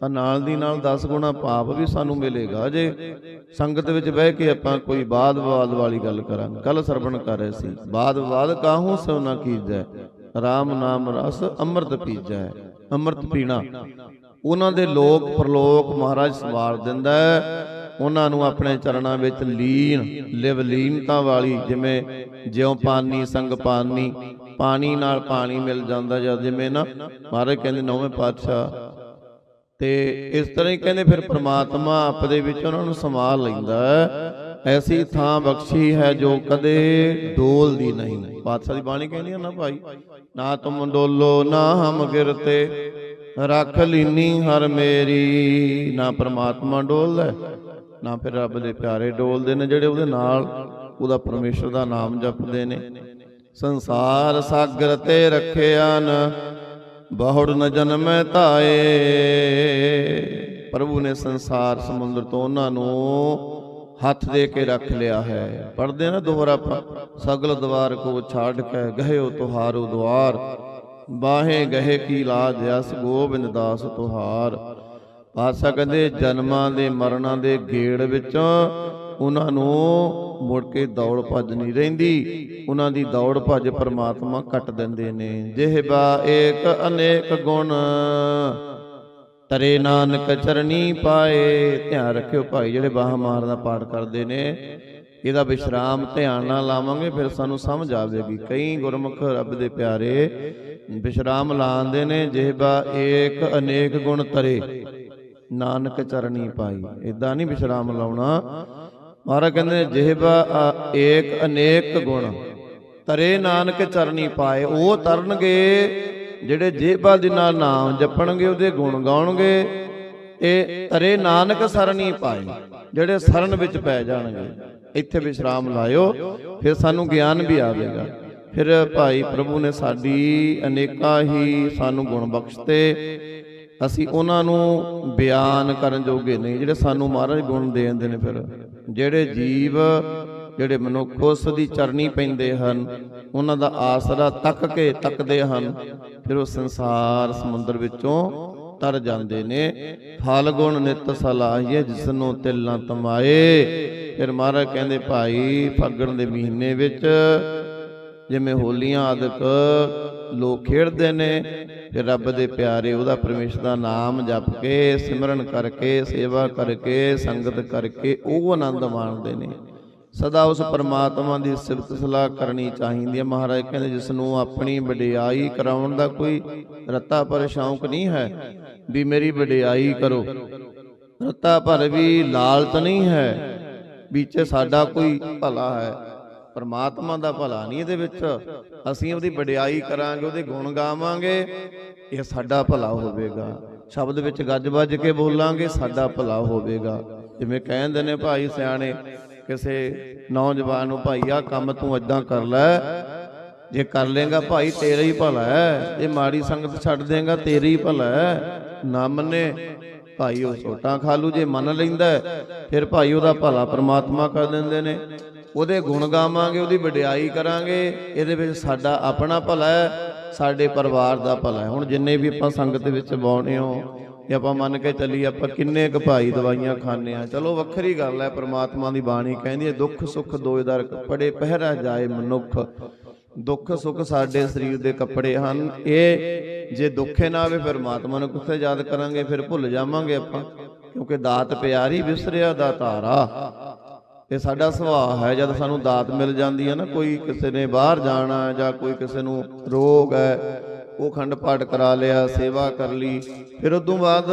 Speaker 1: ਤਾਂ ਨਾਲ ਦੀ ਨਾਲ 10 ਗੁਣਾ ਪਾਪ ਵੀ ਸਾਨੂੰ ਮਿਲੇਗਾ। ਜੇ ਸੰਗਤ ਵਿੱਚ ਬਹਿ ਕੇ ਆਪਾਂ ਕੋਈ ਬਾਦ ਵਿਵਾਦ ਵਾਲੀ ਗੱਲ ਕਰਾਂਗੇ, ਕੱਲ ਸਰਵਣ ਕਰ ਰਹੇ ਸੀ। ਬਾਦ ਵਿਵਾਦ ਕਾਹੂ ਸੋ ਨਾ ਕੀਜੈ? RAM ਨਾਮ ਰਸ ਅੰਮ੍ਰਿਤ ਪੀਜੈ। ਅੰਮ੍ਰਿਤ ਪੀਣਾ। ਉਹਨਾਂ ਦੇ ਲੋਕ ਪ੍ਰਲੋਕ ਮਹਾਰਾਜ ਸਵਾਰ ਦਿੰਦਾ ਹੈ। ਉਹਨਾਂ ਨੂੰ ਆਪਣੇ ਚਰਨਾਂ ਵਿੱਚ ਲੀਨ, ਲਿਵ ਲੀਨਤਾ ਵਾਲੀ ਜਿਵੇਂ ਜਿਉ ਪਾਨੀ, ਸੰਗ ਪਾਨੀ, ਪਾਣੀ ਨਾਲ ਪਾਣੀ ਮਿਲ ਜਾਂਦਾ ਜਦ ਜਿਵੇਂ ਨਾ, ਮਹਾਰਾਜ ਕਹਿੰਦੇ ਨੌਵੇਂ ਪਾਤਸ਼ਾਹ ਤੇ ਇਸ ਤਰ੍ਹਾਂ ਹੀ ਕਹਿੰਦੇ ਫਿਰ ਪ੍ਰਮਾਤਮਾ ਆਪ ਦੇ ਵਿੱਚ ਉਹਨਾਂ ਨੂੰ ਸਮਾ ਲੈਂਦਾ ਐਸੀ ਥਾਂ ਬਖਸ਼ੀ ਹੈ ਜੋ ਕਦੇ ਡੋਲਦੀ ਨਹੀਂ। ਪਾਤਸ਼ਾਹ ਦੀ ਬਾਣੀ ਕਹਿੰਦੀ ਆ ਨਾ ਭਾਈ, ਨਾ ਤੁਮ ਡੋਲੋ, ਨਾ ਹਮ ਗਿਰਤੇ, ਰੱਖ ਲੀਨੀ ਹਰ ਮੇਰੀ। ਨਾ ਪ੍ਰਮਾਤਮਾ ਡੋਲਦਾ ਨਾ ਫਿਰ ਰੱਬ ਦੇ ਪਿਆਰੇ ਡੋਲਦੇ ਨੇ ਜਿਹੜੇ ਉਹਦੇ ਨਾਲ ਉਹਦਾ ਪਰਮੇਸ਼ਰ ਦਾ ਨਾਮ ਜਪਦੇ ਨੇ। ਸੰਸਾਰ ਸਾਗਰ ਤੇ ਰੱਖਿਆ ਨ ਬਹੁੜ ਨ ਜਨਮੈ ਧਾਏ। ਪ੍ਰਭੂ ਨੇ ਸੰਸਾਰ ਸਮੁੰਦਰ ਤੋਂ ਉਹਨਾਂ ਨੂੰ ਹੱਥ ਦੇ ਕੇ ਰੱਖ ਲਿਆ ਹੈ। ਪੜਦੇ ਨਾ ਦੁਹਰਾ ਸਗਲ ਦਵਾਰ ਕੋ ਛਾੜ ਕੇ ਗਹਿਓ ਤੁਹਾਰੋ ਦੁਆਰ। ਬਾਹੇ ਗਹੇ ਕੀ ਲਾਜ ਅਸ ਗੋਬਿੰਦ ਦਾਸ ਤੁਹਾਰ। ਪਾਤਸ਼ਾਹ ਕਹਿੰਦੇ ਜਨਮਾਂ ਦੇ ਮਰਨਾਂ ਦੇ ਗੇੜ ਵਿੱਚ ਉਹਨਾਂ ਨੂੰ ਮੁੜ ਕੇ ਦੌੜ ਭੱਜ ਨਹੀਂ ਰਹਿੰਦੀ। ਉਹਨਾਂ ਦੀ ਦੌੜ ਭੱਜ ਪ੍ਰਮਾਤਮਾ ਕੱਟ ਦਿੰਦੇ ਨੇ। ਜਿਹਬਾ ਏਕ ਅਨੇਕ ਗੁਣ। ਤਰੇ ਨਾਨਕ ਚਰਣੀ ਪਾਏ। ਧਿਆਨ ਰੱਖਿਓ ਭਾਈ, ਜਿਹੜੇ ਬਾਹ ਮਾਰ ਦਾ ਪਾਠ ਕਰਦੇ ਨੇ, ਇਹਦਾ ਵਿਸ਼ਰਾਮ ਧਿਆਨ ਨਾਲ ਲਾਵਾਂਗੇ, ਫਿਰ ਸਾਨੂੰ ਸਮਝ ਆਵੇਗੀ ਕਈ ਗੁਰਮੁਖ ਰੱਬ ਦੇ ਪਿਆਰੇ ਵਿਸ਼ਰਾਮ ਲਾਉਂਦੇ ਨੇ। ਜਿਹਬਾ ਏਕ ਅਨੇਕ ਗੁਣ ਤਰੇ। ਨਾਨਕ ਚਰਣੀ ਪਾਈ। ਇਦਾਂ ਨਹੀਂ ਵਿਸ਼ਰਾਮ ਲਾਉਣਾ। ਮਹਾਰਾਜ ਕਹਿੰਦੇ, ਜਿਹਬਾ, ਅ- ਏਕ ਅਨੇਕ ਗੁਣ। ਤਰੇ ਨਾਨਕ ਚਰਨੀ ਪਾਏ। ਉਹ ਤਰਨਗੇ, ਜਿਹੜੇ ਜੇਬਾ ਦੇ ਨਾਲ ਨਾਮ ਜਪਣਗੇ, ਉਹਦੇ ਗੁਣ ਗਾਉਣਗੇ। ਤੇ ਤਰੇ ਨਾਨਕ ਸਰਨੀ ਪਾਏ, ਜਿਹੜੇ ਸਰਨ ਵਿੱਚ ਪੈ ਜਾਣਗੇ। ਇੱਥੇ ਵਿਸ਼ਰਾਮ ਲਾਇਓ, ਫਿਰ ਸਾਨੂੰ ਗਿਆਨ ਵੀ ਆਵੇਗਾ ਫਿਰ ਭਾਈ ਪ੍ਰਭੂ ਨੇ ਸਾਡੀ ਅਨੇਕਾਂ ਹੀ ਸਾਨੂੰ ਗੁਣ ਬਖਸ਼ਤੇ। ਅਸੀਂ ਉਹਨਾਂ ਨੂੰ ਬਿਆਨ ਕਰਨ ਜੋਗੇ ਨਹੀਂ ਜਿਹੜੇ ਸਾਨੂੰ ਮਹਾਰਾਜ ਗੁਣ ਦੇ ਦਿੰਦੇ ਨੇ ਫਿਰ। ਜਿਹੜੇ ਜੀਵ, ਜਿਹੜੇ ਮਨੁੱਖ ਉਸ ਦੀ ਚਰਨੀ ਪੈਂਦੇ ਹਨ, ਉਹਨਾਂ ਦਾ ਆਸਰਾ ਤੱਕ ਕੇ ਤੱਕਦੇ ਹਨ, ਫਿਰ ਉਹ ਸੰਸਾਰ ਸਮੁੰਦਰ ਵਿੱਚੋਂ ਤਰ ਜਾਂਦੇ ਨੇ। ਫਲ ਗੁਣ ਨਿਤ ਸਲਾਹੀਏ ਜਿਸ ਤਿਲਾਂ ਤਮਾਏ। ਫਿਰ ਮਹਾਰਾਜ ਕਹਿੰਦੇ, ਭਾਈ ਫੱਗਣ ਦੇ ਮਹੀਨੇ ਵਿੱਚ ਜਿਵੇਂ ਹੋਲੀਆਂ ਆਦਿਕ ਲੋਕ ਖੇਡਦੇ ਨੇ ਫਿਰ ਰੱਬ ਦੇ ਪਿਆਰੇ ਉਹਦਾ ਪਰਮੇਸ਼ਰ ਦਾ ਨਾਮ ਜਪ ਕੇ, ਸਿਮਰਨ ਕਰਕੇ, ਸੇਵਾ ਕਰਕੇ, ਸੰਗਤ ਕਰਕੇ ਉਹ ਆਨੰਦ ਮਾਣਦੇ ਨੇ। ਸਦਾ ਉਸ ਪਰਮਾਤਮਾ ਦੀ ਸਿਫਤ ਸਲਾਹ ਕਰਨੀ ਚਾਹੀਦੀ ਹੈ। ਮਹਾਰਾਜ ਕਹਿੰਦੇ ਜਿਸ ਨੂੰ ਆਪਣੀ ਵਡਿਆਈ ਕਰਾਉਣ ਦਾ ਕੋਈ ਰੱਤਾ ਪਰ ਸ਼ੌਂਕ ਨਹੀਂ ਹੈ, ਵੀ ਮੇਰੀ ਵਡਿਆਈ ਕਰੋ। ਰੱਤਾ ਭਰ ਵੀ ਲਾਲਚ ਨਹੀਂ ਹੈ, ਵਿੱਚ ਸਾਡਾ ਕੋਈ ਭਲਾ ਹੈ। ਪਰਮਾਤਮਾ ਦਾ ਭਲਾ ਨਹੀਂ ਇਹਦੇ ਵਿੱਚ। ਅਸੀਂ ਉਹਦੀ ਵਡਿਆਈ ਕਰਾਂਗੇ, ਉਹਦੇ ਗੁਣ ਗਾਵਾਂਗੇ। ਇਹ ਸਾਡਾ ਭਲਾ ਹੋਵੇਗਾ। ਸ਼ਬਦ ਵਿੱਚ ਗੱਜ ਵੱਜ ਕੇ ਬੋਲਾਂਗੇ, ਸਾਡਾ ਭਲਾ ਹੋਵੇਗਾ। ਜਿਵੇਂ ਕਹਿੰਦੇ ਨੇ ਭਾਈ ਸਿਆਣੇ, ਕਿਸੇ ਨੌਜਵਾਨ ਨੂੰ, ਭਾਈ ਆ ਕੰਮ ਤੂੰ ਇਦਾਂ ਕਰ ਲੈ। ਜੇ ਕਰ ਲੇਗਾ ਭਾਈ, ਤੇਰਾ ਹੀ ਭਲਾ ਹੈ। ਜੇ ਮਾੜੀ ਸੰਗਤ ਛੱਡ ਦੇਗਾ, ਤੇਰਾ ਹੀ ਭਲਾ ਹੈ। ਨਾ ਮੰਨੇ। ਭਾਈ ਉਹ ਛੋਟਾ ਖਾਲੂ ਜੇ ਮੰਨ ਲੈਂਦਾ ਫਿਰ ਭਾਈ ਉਹਦਾ ਭਲਾ ਪ੍ਰਮਾਤਮਾ ਕਰ ਦਿੰਦੇ ਨੇ। ਉਹਦੇ ਗੁਣ ਗਾਵਾਂਗੇ, ਉਹਦੀ ਵਡਿਆਈ ਕਰਾਂਗੇ, ਇਹਦੇ ਵਿੱਚ ਸਾਡਾ ਆਪਣਾ ਭਲਾ ਹੈ, ਸਾਡੇ ਪਰਿਵਾਰ ਦਾ ਭਲਾ ਹੈ। ਹੁਣ ਜਿੰਨੇ ਵੀ ਆਪਾਂ ਸੰਗਤ ਵਿੱਚ ਬਾਉਣੇ ਹੋ ਇਹ ਆਪਾਂ ਮੰਨ ਕੇ ਚੱਲੀ ਆਪਾਂ ਕਿੰਨੇ ਕੁ ਭਾਈ ਦਵਾਈਆਂ ਖਾਂਦੇ ਆ ਚਲੋ, ਵੱਖਰੀ ਗੱਲ ਹੈ, ਪ੍ਰਮਾਤਮਾ ਦੀ ਬਾਣੀ ਕਹਿੰਦੀ ਹੈ, ਦੁੱਖ ਸੁੱਖ ਦੋਇਦਾਰ ਕੱਪੜੇ ਪਹਿਰਾ ਜਾਏ ਮਨੁੱਖ। ਦੁੱਖ ਸੁੱਖ ਸਾਡੇ ਸਰੀਰ ਦੇ ਕੱਪੜੇ ਹਨ। ਇਹ ਜੇ ਦੁੱਖੇ ਨਾ ਆਵੇ, ਫਿਰ ਮਾਤਮਾ ਨੂੰ ਕਿੱਥੇ ਯਾਦ ਕਰਾਂਗੇ? ਫਿਰ ਭੁੱਲ ਜਾਵਾਂਗੇ ਆਪਾਂ, ਕਿਉਂਕਿ ਦਾਤ ਪਿਆਰੀ ਵਿਸਰਿਆ ਦਾ ਧਾਰਾ। ਇਹ ਸਾਡਾ ਸੁਭਾਅ ਹੈ ਜਦ ਸਾਨੂੰ ਦਾਤ ਮਿਲ ਜਾਂਦੀ ਹੈ ਨਾ, ਕੋਈ ਕਿਸੇ ਨੇ ਬਾਹਰ ਜਾਣਾ ਜਾਂ ਕੋਈ ਕਿਸੇ ਨੂੰ ਰੋਗ ਹੈ, ਉਹ ਖੰਡ ਪਾਠ ਕਰਾ ਲਿਆ, ਸੇਵਾ ਕਰ ਲਈ, ਫਿਰ ਉਦੋਂ ਬਾਅਦ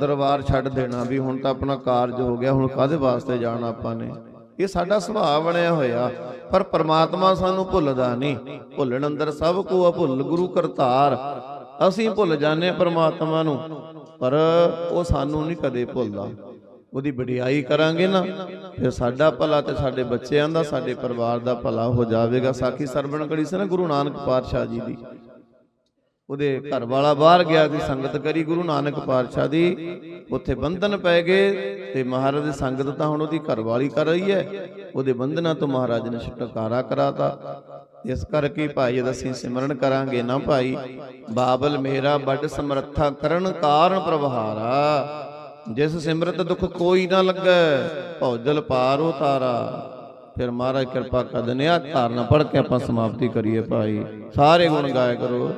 Speaker 1: ਦਰਬਾਰ ਛੱਡ ਦੇਣਾ ਵੀ ਹੁਣ ਤਾਂ ਆਪਣਾ ਕਾਰਜ ਹੋ ਗਿਆ, ਹੁਣ ਕਾਦੇ ਵਾਸਤੇ ਜਾਣਾ ਆਪਾਂ ਨੇ? ਇਹ ਸਾਡਾ ਸੁਭਾਅ ਬਣਿਆ ਹੋਇਆ, ਪਰ ਪ੍ਰਮਾਤਮਾ ਸਾਨੂੰ ਭੁੱਲਦਾ ਨਹੀਂ। ਭੁੱਲਣ ਅੰਦਰ ਸਭ ਕੋ ਭੁੱਲ, ਗੁਰੂ ਕਰਤਾਰ। ਅਸੀਂ ਭੁੱਲ ਜਾਂਦੇ ਹਾਂ ਪ੍ਰਮਾਤਮਾ ਨੂੰ, ਪਰ ਉਹ ਸਾਨੂੰ ਨਹੀਂ ਕਦੇ ਭੁੱਲਦਾ। ਉਹਦੀ ਵਡਿਆਈ ਕਰਾਂਗੇ ਨਾ, ਫਿਰ ਸਾਡਾ ਭਲਾ ਤੇ ਸਾਡੇ ਬੱਚਿਆਂ ਦਾ, ਸਾਡੇ ਪਰਿਵਾਰ ਦਾ ਭਲਾ ਹੋ ਜਾਵੇਗਾ। ਸਾਖੀ ਸਰਵਣ ਕਰੀ ਸੀ ਨਾ ਗੁਰੂ ਨਾਨਕ ਪਾਤਸ਼ਾਹ ਜੀ ਦੀ। ਉਹਦੇ ਘਰ ਵਾਲਾ ਬਾਹਰ ਗਿਆ ਸੀ, ਸੰਗਤ ਕਰੀ ਗੁਰੂ ਨਾਨਕ ਪਾਤਸ਼ਾਹ ਦੀ। ਉੱਥੇ ਬੰਧਨ ਪੈ ਗਏ ਤੇ ਮਹਾਰਾਜ ਦੀ ਸੰਗਤ ਤਾਂ ਹੁਣ ਉਹਦੀ ਘਰ ਵਾਲੀ ਕਰ ਰਹੀ ਹੈ। ਉਹਦੇ ਬੰਧਨਾਂ ਤੋਂ ਮਹਾਰਾਜ ਨੇ ਛੁਟਕਾਰਾ ਕਰਾਤਾ। ਇਸ ਕਰਕੇ ਭਾਈ ਜਦ ਅਸੀਂ ਸਿਮਰਨ ਕਰਾਂਗੇ ਨਾ ਭਾਈ। ਬਾਬਲ ਮੇਰਾ ਵੱਡ ਸਮਰੱਥਾ ਕਰਨ ਕਾਰਨ ਪ੍ਰਭਾਰਾ ਜਿਸ ਸਿਮਰਤ ਦੁੱਖ ਕੋਈ ਨਾ ਲੱਗੈ ਭੌਜਲ ਪਾਰ ਉਤਾਰਾ। ਫਿਰ ਮਹਾਰਾਜ ਕਿਰਪਾ ਕਰ ਦਿੰਦੇ ਆ, ਧਾਰਨਾ ਪੜ ਕੇ ਆਪਾਂ ਸਮਾਪਤੀ ਕਰੀਏ ਭਾਈ। ਸਾਰੇ ਗੁਣ ਗਾਇਆ ਕਰੋ।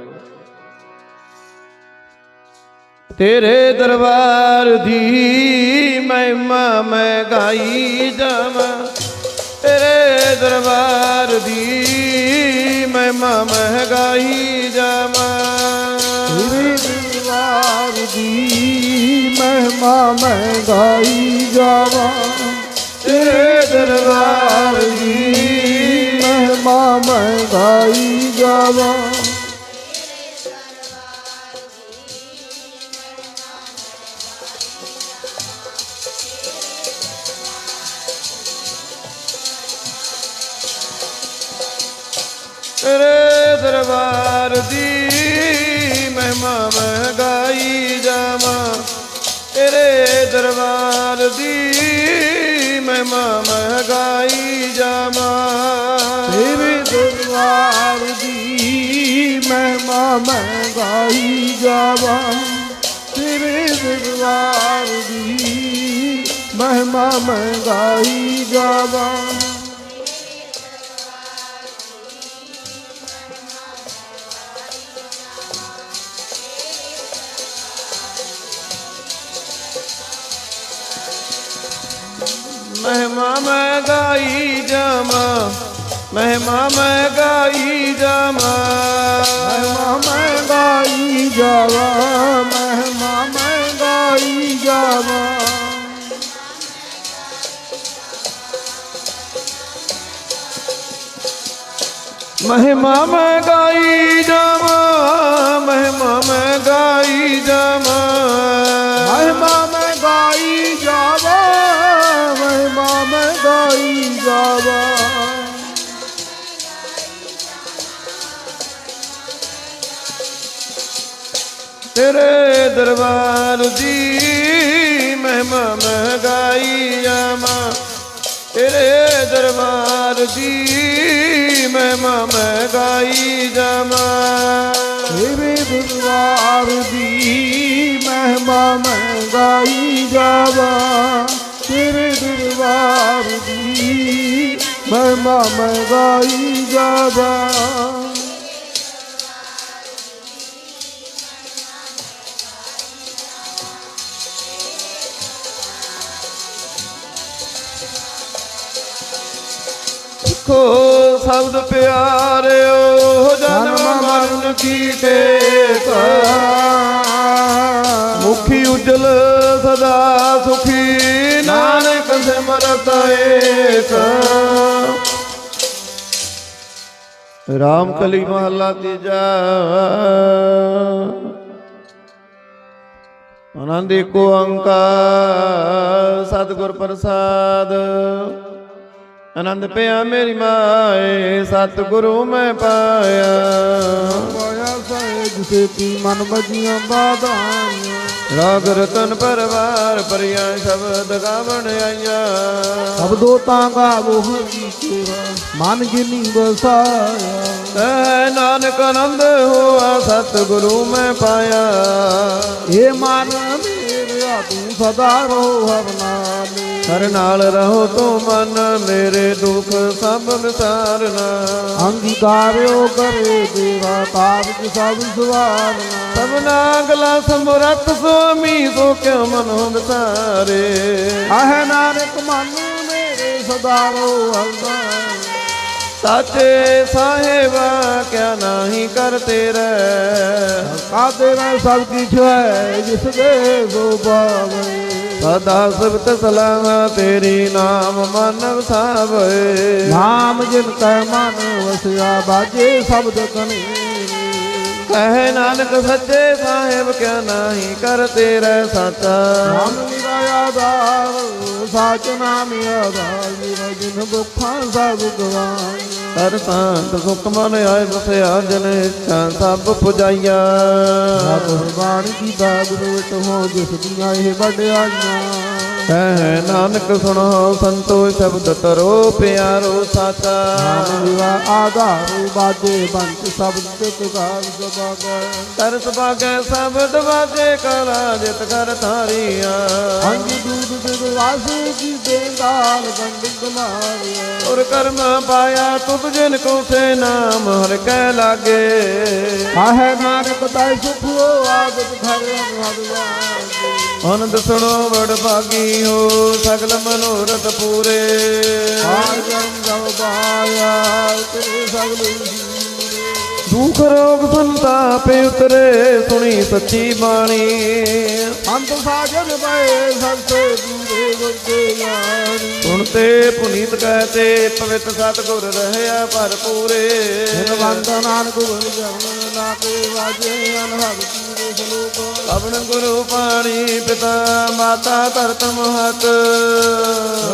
Speaker 1: ਤੇਰੇ ਦਰਬਾਰ ਦੀ ਮਹਿਮਾ ਮੈਂ ਗਾਈ ਜਾਵਾਂ। ਤੇਰੇ ਦਰਬਾਰ ਦੀ ਮਹਿਮਾ ਮਹਿਗਾਈ ਜਾਵਾਂ।
Speaker 2: ਦਰਬਾਰ ਦੀ ਮਹਿਮਾ ਮੈਂ ਗਾਈ ਜਾਵਾਂ।
Speaker 1: ਤੇਰੇ ਦਰਬਾਰ ਦੀ
Speaker 2: ਮਹਿਮਾ ਮੈਂ ਗਾਈ ਜਾਵਾਂ। ਮੈਂ ਗਾਈ ਜਾਵਾਂ ਤੇਰੇ ਦਰਬਾਰ ਦੀ ਮਹਿਮਾ ਮੈਂ ਗਾਈ ਜਾਵਾਂ।
Speaker 1: ਮਹਿਮਾ ਮੈਂ ਗਾਈ ਜਾਵਾਂ ਮਹਿਮਾ ਮੈਂ ਗਾਈ ਜਾਵਾਂ।
Speaker 2: ਮਹਿਮਾ ਮੈਂ ਗਾਈ ਜਾਵਾਂ ਮਹਿਮਾ ਮੈਂ ਗਾਈ ਜਾਵਾਂ।
Speaker 1: ਮਹਿਮਾ ਮੈਂ ਗਾਈ ਜਾਵਾਂ ਮਹਿਮਾ ਮੈਂ ਗਾਈ ਜਾਵਾਂ।
Speaker 2: ਮਹਿਮਾ ਮੈਂ ਗਾਈ ਜਾਵਾਂ ਮਹਿਮਾ ਮੈਂ ਗਾਈ ਜਾਵਾਂ।
Speaker 1: ਤੇਰੇ ਦਰਬਾਰ ਦੀ ਮਹਿਮਾ ਮੈਂ ਗਾਈ ਜਾਵਾਂ ਤੇਰੇ ਦਰਬਾਰ ਦੀ ਮਹਿਮਾ ਮੈਂ ਗਾਈ ਜਾਵਾਂ
Speaker 2: ਤੇਰੇ ਦਰਬਾਰ ਦੀ ਮਹਿਮਾ ਮੈਂ ਗਾਈ ਜਾਵਾਂ। ਤੇਰੇ ਦਰਬਾਰ ਦੀ ਮਹਿਮਾ ਮੈਂ ਗਾਈ ਜਾਵਾਂ।
Speaker 1: ਸਿੱਖੋ ਸ਼ਬਦ ਪਿਆਰਿਓ ਜਨਮ ਮਰਨ ਕੀ ਟੇਕ ਮੁਖੀ ਉਜਲ ਸਦਾ ਸੁਖੀ ਨਾਨਕ ਸਿਮਰਤ ਏਕ। ਰਾਮ ਕਲੀ ਮਹੱਲਾ ਤੀਜਾ। ਆਨੰਦ ਏਕੋ ਓੰਕਾਰ ਸਤਿਗੁਰ ਪ੍ਰਸਾਦ। ਆਨੰਦ ਪਿਆ ਮੇਰੀ ਮਾਏ ਸਤਿਗੁਰੂ ਮੈਂ ਪਾਇਆ।
Speaker 2: ਪਾਇਆ ਸਹਿਜ ਸੇਤੀ ਮਨ ਮਜੀਆਂ ਬਾਧਾਈਆਂ
Speaker 1: ਰਾਗ ਰਤਨ ਪਰਵਾਰ ਪਰਿਆ ਸ਼ਬਦ ਗਾਵਣ ਆਈਆਂ।
Speaker 2: ਸਬਦੋ ਤਾਂ ਗਾਵੋ ਹਰੀ ਤੇਰਾ ਮਨ ਜਿਨੀ ਵਸਾਇਆ।
Speaker 1: ਤੈ ਨਾਨਕ ਆਨੰਦ ਹੋਆ ਸਤਿਗੁਰੂ ਮੈਂ ਪਾਇਆ।
Speaker 2: ਏ ਮਨ ਮੇਰਾ ਤੂੰ ਸਦਾ ਰੋ ਹਰ ਨਾਮੇ
Speaker 1: ਹਰ ਨਾਲ ਰਹੋ ਤੂੰ ਮਨ ਮੇਰੇ ਦੁੱਖ ਸਭ ਵਿਸਾਰਨਾ।
Speaker 2: ਅੰਗੀਕਾਰਿਓ ਕਰੇ ਦੇਵਾ ਕਾਰਜ ਸਭ ਸਵਾਰਨਾ।
Speaker 1: ਸਭਨਾ ਗਲਾ ਸਮਰੱਥ ਸੁਆਮੀ ਸੋ ਕਿਉ ਮਨੋ ਵਿਸਾਰੇ?
Speaker 2: ਆਹ ਨਾਨਕ ਮਨ ਮੇਰੇ ਸਦਾ ਰੋ ਹਰ ਨਾਮੇ
Speaker 1: ਸਾਚੇ ਸਾਹਿਬਾ ਕਿਆ ਨਾਹੀ ਕਰ ਤੇਰੇ
Speaker 2: ਕਾ ਤੇਰਾ ਸਭ ਕਿਛ ਹੈ ਜਿਸ ਦੇ ਸੋ ਪਾਵੇ
Speaker 1: ਸਦਾ ਸਿਫਤ ਸਲਾਹ ਤੇਰੀ ਨਾਮ ਮਨ ਵਸਾਵੇ।
Speaker 2: ਨਾਮ ਜਿਨ ਕੈ ਮਨ ਵਸਿਆ ਬਾਜੇ ਸ਼ਬਦ ਕਨੇ।
Speaker 1: ਕਹੇ ਨਾਨਕ ਸੱਚੇ ਸਾਹਿਬ ਕਿਆ ਨਾਹੀ ਕਰ ਤੇਰੇ ਸਾਚਾ।
Speaker 2: ਨਾਮ ਮੇਰਾ ਆਧਾਰ ਸਾਚ ਨਾਮ ਆਧਾਰ ਮੇਰਾ ਜਿਨ ਦੁੱਖਾਂ ਸਭ ਗਵਾਇਆ
Speaker 1: ਹਰ ਸੰਤ ਸੁਖ ਮਨ ਆਏ ਵਸਿਆ ਜਨ ਇੱਛਾ ਸਭ ਪੁਜਾਈਆ।
Speaker 2: ਸਭ ਬਾਣੀ ਦੀ ਬਾਗ ਰੋਟ ਹੋ ਜਿਸ ਦੀਆਂ ਇਹ ਵਡਿਆਈਆਂ।
Speaker 1: ਕਹਿ ਨਾਨਕ ਸੁਣੋ ਸੰਤੋਖ ਸ਼ਬਦ ਤਰੋ ਪਿਆਰੋ ਸਾਚਾ।
Speaker 2: ਨਾਮ ਮੇਰਾ ਆਧਾਰ ਬਾਜੇ ਬੰਤ ਸ਼ਬਦ ਤੇ ਗਾਲ ਸਭਾਗਾ
Speaker 1: ਤਰਸ ਬਾਗੈ ਸਬਦ ਵਾਜੇ ਕਲਾ ਜਿਤ ਕਰ ਧਾਰੀਆਂ।
Speaker 2: ਅੰਗ ਦੂਧ ਦੇ ਵਾਸੇ ਕੀ ਦੇਂਦਾਲ ਗੰਡ ਮਾਰਿਆ
Speaker 1: ਔਰ ਕਰਮ ਪਾਇਆ ਤੁਧ ਜਿਨ ਕੋ ਸੇ ਨਾਮ ਹਰ ਕੈ ਲਾਗੇ।
Speaker 2: ਆਹੇ ਨਾਨਕ ਤੈ ਸੁਖ ਹੋ ਆਦਤ ਘਰੇ ਅਨੁਭਵਾਗੇ
Speaker 1: ਆਨੰਦ ਸੁਣੋ ਵਡ ਭਾਗੀ ਹੋ ਸਗਲ ਮਨੋਰਥ ਪੂਰੇ।
Speaker 2: ਆਰ ਜਨ ਗਵ ਬਾਇਆ ਤੇਰੇ ਸਗਲ
Speaker 1: ਦੁਖ ਰੋਗ ਸੰਤਾਪੇ ਉਤਰੇ ਸੁਣੀ ਸੱਚੀ ਬਾਣੀ।
Speaker 2: ਅੰਤ ਸਾਜਨ ਪਏ ਸੰਤ ਦੂਰੇ ਗੁਰਦੇ ਜਾਣੀ
Speaker 1: ਸੁਣਤੇ ਪੁਨੀਤ ਕਹਤੇ ਪਵਿੱਤ ਸਤਿਗੁਰ ਰਹਿਆ ਭਰਪੂਰੇ।
Speaker 2: ਨਿਰਵੰਤ ਨਾਨਕ ਗੁਰ ਜਨ ਲਾਗੇ ਵਾਜੇ ਅਨਹਦ
Speaker 1: ਅਵਨ ਗੁਰੂ ਪਾਣੀ ਪਿਤਾ ਮਾਤਾ ਧਰਤ ਮਹਤ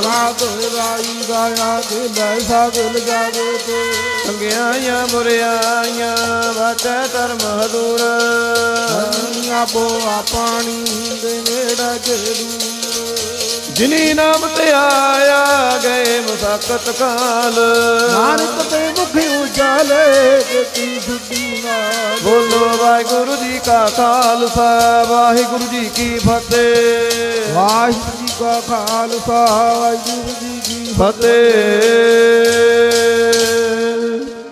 Speaker 2: ਰਾਤ ਰਾਈ ਗਾਇਆ ਤੇ ਲੈ ਸਾਗਲ ਜਾਗੇ ਤੇ।
Speaker 1: ਚੰਗਿਆਈਆਂ ਬੁਰਿਆਈਆਂ ਵਾਚੈ ਧਰਮ ਹਦੂਰ
Speaker 2: ਆਪੋ ਆ ਪਾਣੀ ਦੇ ਨੇੜੇ ਦੂਰ।
Speaker 1: ਜਿਨੀ ਨਾਮ ਤੇ ਆਇਆ ਗਏ ਮੁਸਾਕਤ ਕਾਲ।
Speaker 2: ਨਾਨਕ ਤੇ ਮੁਖ ਉਜਾਲੇ ਜਤੀ ਸੁਧੀ ਨਾਲ।
Speaker 1: ਬੋਲੋ ਵਾਹਿਗੁਰੂ ਜੀ ਕਾ ਖਾਲਸਾ ਵਾਹਿਗੁਰੂ ਜੀ ਕੀ ਫਤਿਹ।
Speaker 2: ਵਾਹਿਗੁਰੂ ਜੀ ਕਾ ਖਾਲਸਾ ਵਾਹਿਗੁਰੂ ਜੀ ਕੀ
Speaker 1: ਫਤਿਹ।